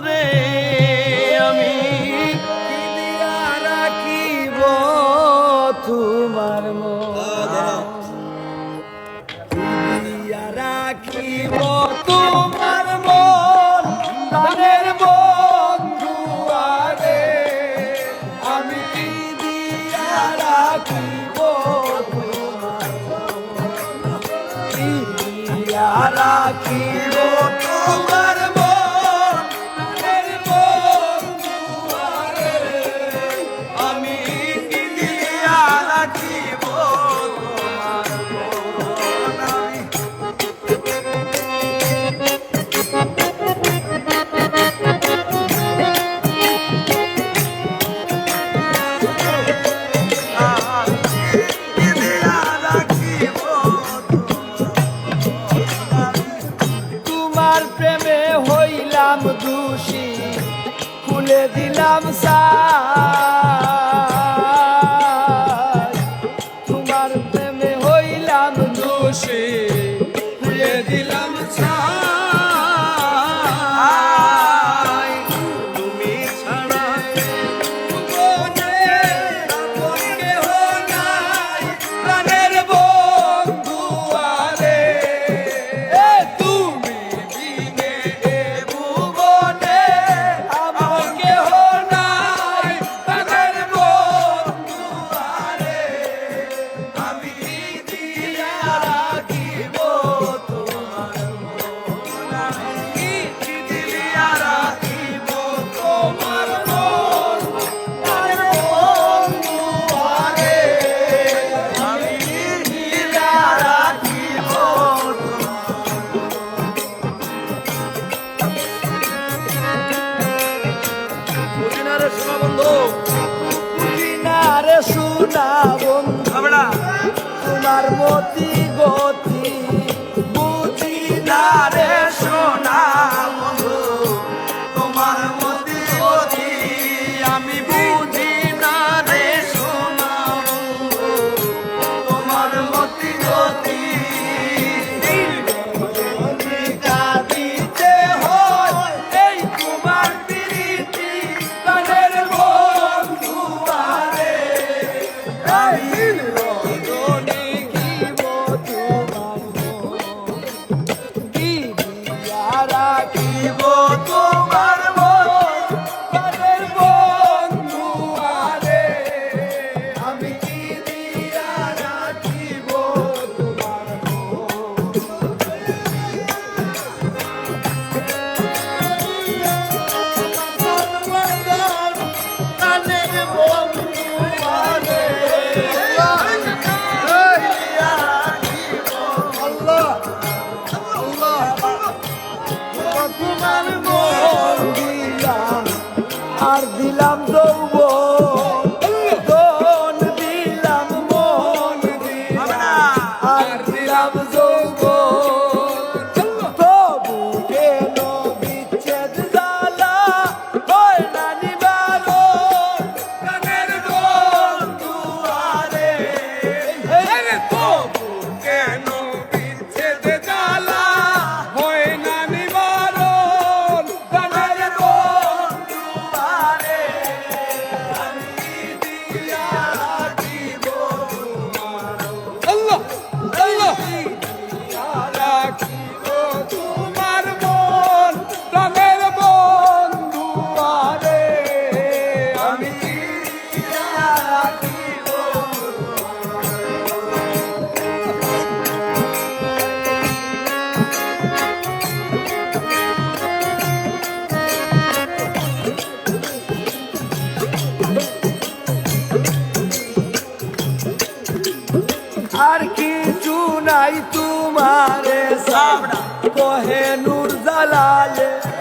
রে আমি রাখিব তোমার রাখিব তোমার মন? তাদের আমি দিয়া রাখিব তোমার রাখিব তোমার দিলাম খুলে দিলাম সা শোনা বন্ধু। কিনারে শোনা বন্ধু। গতি বুঝি না রে শোনা আমি বুঝি না রে শোনা তোমার গতি I'm the one. কহে নূর জালালে।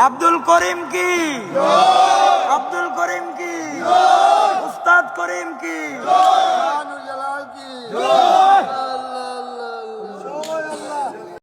আব্দুল করিম কি আব্দুল করিম কি উস্তাদ করিম কি